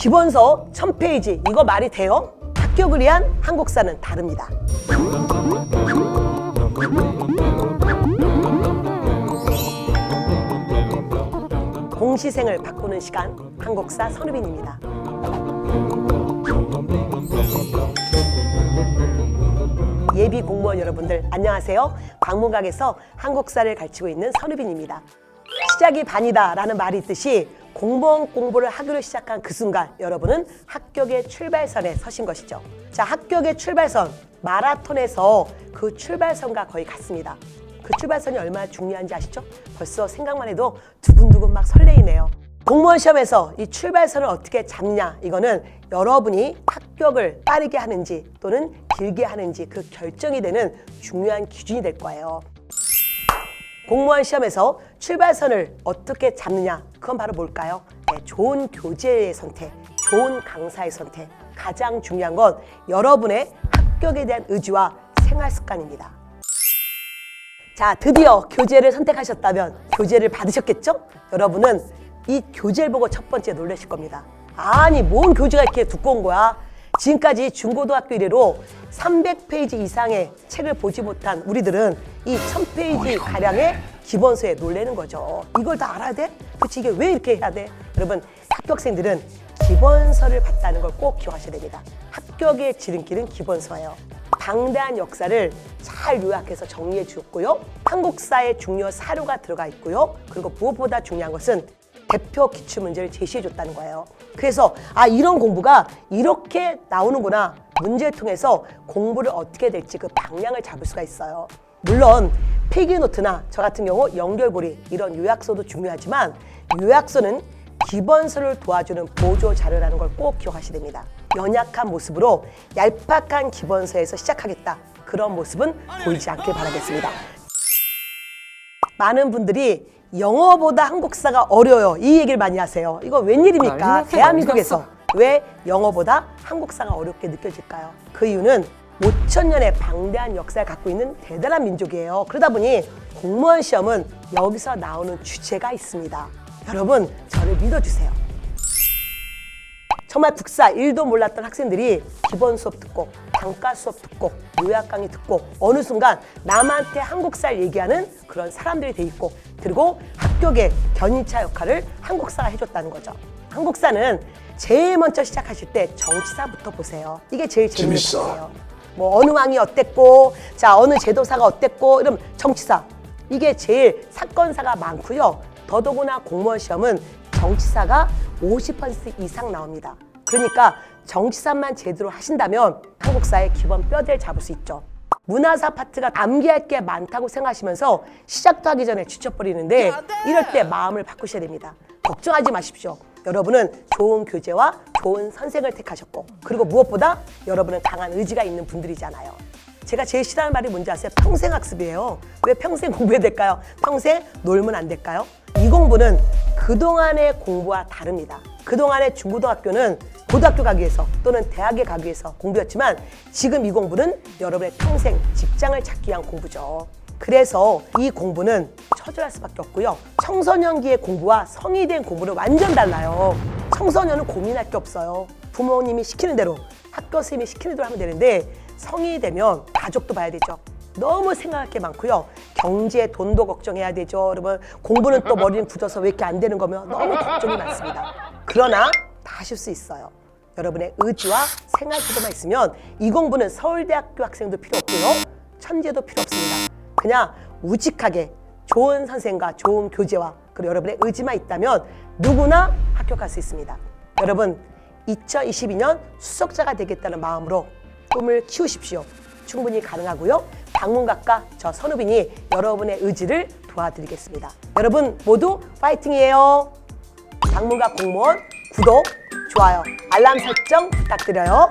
기본서 1000페이지 이거 말이 돼요? 합격을 위한 한국사는 다릅니다. 공시생을 바꾸는 시간 한국사 선우빈입니다. 예비 공무원 여러분들 안녕하세요. 광문각에서 한국사를 가르치고 있는 선우빈입니다. 시작이 반이다라는 말이 있듯이 공무원 공부를 하기로 시작한 그 순간 여러분은 합격의 출발선에 서신 것이죠. 자, 합격의 출발선 마라톤에서 그 출발선과 거의 같습니다. 그 출발선이 얼마나 중요한지 아시죠? 벌써 생각만 해도 두근두근 막 설레이네요. 공무원 시험에서 이 출발선을 어떻게 잡냐 이거는 여러분이 합격을 빠르게 하는지 또는 길게 하는지 그 결정이 되는 중요한 기준이 될 거예요. 공무원 시험에서 출발선을 어떻게 잡느냐 그건 바로 뭘까요? 네, 좋은 교재의 선택, 좋은 강사의 선택 가장 중요한 건 여러분의 합격에 대한 의지와 생활 습관입니다. 자, 드디어 교재를 선택하셨다면 교재를 받으셨겠죠? 여러분은 이 교재를 보고 첫 번째 놀라실 겁니다. 아니, 뭔 교재가 이렇게 두꺼운 거야? 지금까지 중고등학교 이래로 300페이지 이상의 책을 보지 못한 우리들은 이 1000페이지 가량의 기본서에 놀라는 거죠. 이걸 다 알아야 돼? 그치, 이게 왜 이렇게 해야 돼? 여러분, 합격생들은 기본서를 봤다는 걸 꼭 기억하셔야 됩니다. 합격의 지름길은 기본서예요. 방대한 역사를 잘 요약해서 정리해 주었고요. 한국사의 중요 사료가 들어가 있고요. 그리고 무엇보다 중요한 것은 대표 기출 문제를 제시해 줬다는 거예요. 그래서 아 이런 공부가 이렇게 나오는구나. 문제를 통해서 공부를 어떻게 될지 그 방향을 잡을 수가 있어요. 물론 필기노트나 저 같은 경우 연결고리 이런 요약서도 중요하지만 요약서는 기본서를 도와주는 보조 자료라는 걸 꼭 기억하셔야 됩니다. 연약한 모습으로 얄팍한 기본서에서 시작하겠다. 그런 모습은 보이지 않길 바라겠습니다. 많은 분들이 영어보다 한국사가 어려요. 이 얘기를 많이 하세요. 이거 웬일입니까? 났어, 대한민국에서 왜 영어보다 한국사가 어렵게 느껴질까요? 그 이유는 5천 년의 방대한 역사를 갖고 있는 대단한 민족이에요. 그러다 보니 공무원 시험은 여기서 나오는 주제가 있습니다. 여러분, 저를 믿어주세요. 정말 국사 일도 몰랐던 학생들이 기본 수업 듣고 단과 수업 듣고 요약 강의 듣고 어느 순간 남한테 한국사를 얘기하는 그런 사람들이 돼 있고 그리고 합격의 견인차 역할을 한국사가 해줬다는 거죠. 한국사는 제일 먼저 시작하실 때 정치사부터 보세요. 이게 제일 재밌는. 거예요. 뭐 어느 왕이 어땠고 자 어느 제도사가 어땠고 이런 정치사 이게 제일 사건사가 많고요. 더더구나 공무원 시험은 정치사가 50% 이상 나옵니다. 그러니까 정치사만 제대로 하신다면 한국사의 기본 뼈대를 잡을 수 있죠. 문화사 파트가 암기할 게 많다고 생각하시면서 시작도 하기 전에 지쳐버리는데 이럴 때 마음을 바꾸셔야 됩니다. 걱정하지 마십시오. 여러분은 좋은 교재와 좋은 선생을 택하셨고 그리고 무엇보다 여러분은 강한 의지가 있는 분들이잖아요. 제가 제일 싫어하는 말이 뭔지 아세요? 평생 학습이에요. 왜 평생 공부해야 될까요? 평생 놀면 안 될까요? 이 공부는 그동안의 공부와 다릅니다. 그동안의 중고등학교는 고등학교 가기 위해서 또는 대학에 가기 위해서 공부였지만 지금 이 공부는 여러분의 평생 직장을 찾기 위한 공부죠. 그래서 이 공부는 처절할 수밖에 없고요. 청소년기의 공부와 성이 된 공부는 완전 달라요. 청소년은 고민할 게 없어요. 부모님이 시키는 대로 학교 선생님이 시키는 대로 하면 되는데 성이 되면 가족도 봐야 되죠. 너무 생각할 게 많고요. 경제, 돈도 걱정해야 되죠. 여러분 공부는 또 머리는 굳어서 왜 이렇게 안 되는 거면 너무 걱정이 많습니다. 그러나 다 하실 수 있어요. 여러분의 의지와 생활 태도만 있으면 이 공부는 서울대학교 학생도 필요 없고요. 천재도 필요 없습니다. 그냥 우직하게 좋은 선생과 좋은 교재와 그리고 여러분의 의지만 있다면 누구나 합격할 수 있습니다. 여러분 2022년 수석자가 되겠다는 마음으로 꿈을 키우십시오. 충분히 가능하고요. 방문각과 저 선우빈이 여러분의 의지를 도와드리겠습니다. 여러분 모두 파이팅이에요. 방문각 공무원 구독, 좋아요, 알람 설정 부탁드려요.